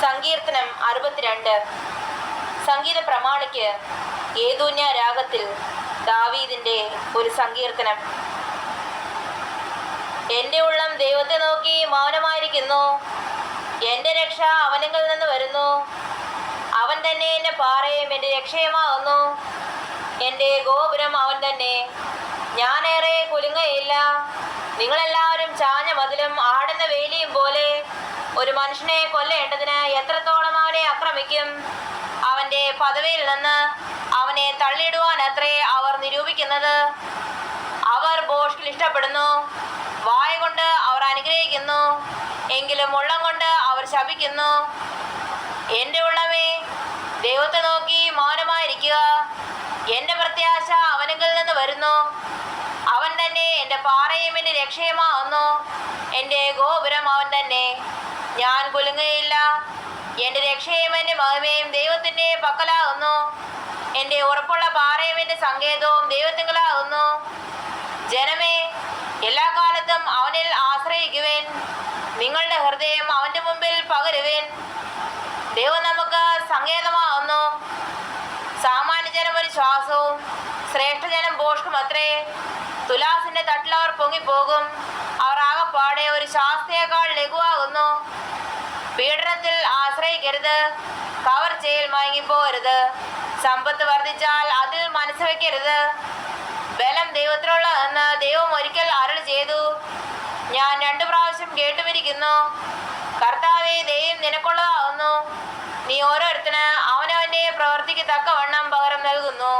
സങ്കീർത്തനം അറുപത്തിരണ്ട്. സംഗീത പ്രമാണിക്ക് ഏതൂന്യ രാഗത്തിൽ ദാവീദിന്റെ ഒരു സങ്കീർത്തനം. എന്റെ ഉള്ളം ദൈവത്തെ നോക്കി മൗനമായിരിക്കുന്നു. എന്റെ രക്ഷ അവനങ്ങളിൽ നിന്ന് വരുന്നു. അവൻ തന്നെ എന്റെ പാറയും എന്റെ രക്ഷയുമാകുന്നു. എന്റെ ഗോപുരം അവൻ തന്നെ. ഞാനേറെ കുലുങ്ങയില്ല. നിങ്ങളെല്ലാവരും ചാഞ്ഞ മതിലും ആടുന്ന വേലിയും പോലെ ഒരു മനുഷ്യനെ കൊല്ലേണ്ടതിന് എത്രത്തോളം അവനെ ആക്രമിക്കും അവന്റെ പദവിയിൽ നിന്ന് അവനെ തള്ളിയിടുവാൻ അത്രേ അവർ നിരൂപിക്കുന്നത്? അവർ ബോഷ്കിൽ ഇഷ്ടപ്പെടുന്നു വായ കൊണ്ട് അവർ അനുഗ്രഹിക്കുന്നു എങ്കിലും ഉള്ളം കൊണ്ട് അവർ ശപിക്കുന്നു. എന്റെ ഉള്ളമേ ദൈവത്തെ നോക്കി മൗനമായിരിക്കുക. എന്റെ പ്രത്യാശ അവനെങ്കിൽ നിന്ന് വരുന്നു. എന്റെ പാറയും എന്റെ രക്ഷയുമാവുന്നു എന്റെ ഗോപുരം അവൻ തന്നെ. ഞാൻ കുലുങ്ങയില്ല എന്റെ രക്ഷയും എന്റെ മഹിമയും ദൈവത്തിന്റെ പക്കലാകുന്നു. എന്റെ ഉറപ്പുള്ള പാറയും എന്റെ സങ്കേതവും ദൈവത്തിങ്കലാകുന്നു ജനമേ എല്ലാ കാലത്തും അവനിൽ ആശ്രയിക്കുവേൻ. നിങ്ങളുടെ ഹൃദയം അവന്റെ മുമ്പിൽ പകരുവേൻ. ദൈവം നമുക്ക് സങ്കേതമാകുന്നു. സാമാന്യജനം ഒരു ശ്വാസവും ശ്രേഷ്ഠജനം ബോഷ്കും അത്രേ തുലാസിന്റെ തട്ടിൽ അവർ പൊങ്ങിപ്പോകും. അവർ ആകെപ്പാടെ ഒരു ശാസ്ത്രയേക്കാൾ ലഘുവാകുന്നു. പീഡനത്തിൽ ആശ്രയിക്കരുത്. കവർച്ചയിൽ മയങ്ങിപ്പോകരുത്. സമ്പത്ത് വർദ്ധിച്ചാൽ അതിൽ മനസ്സ് ബലം ബലം ദൈവത്തിലുള്ളതെന്ന് ദൈവം ഒരിക്കൽ അരൾ ചെയ്തു. ഞാൻ രണ്ടു പ്രാവശ്യം കേട്ടുമിരിക്കുന്നു. കർത്താവെ ദൈവം നിനക്കുള്ളതാകുന്നു. നീ ഓരോരുത്തന് അവനവന്റെ പ്രവൃത്തിക്ക് തക്കവണ്ണം പകരം നൽകുന്നു.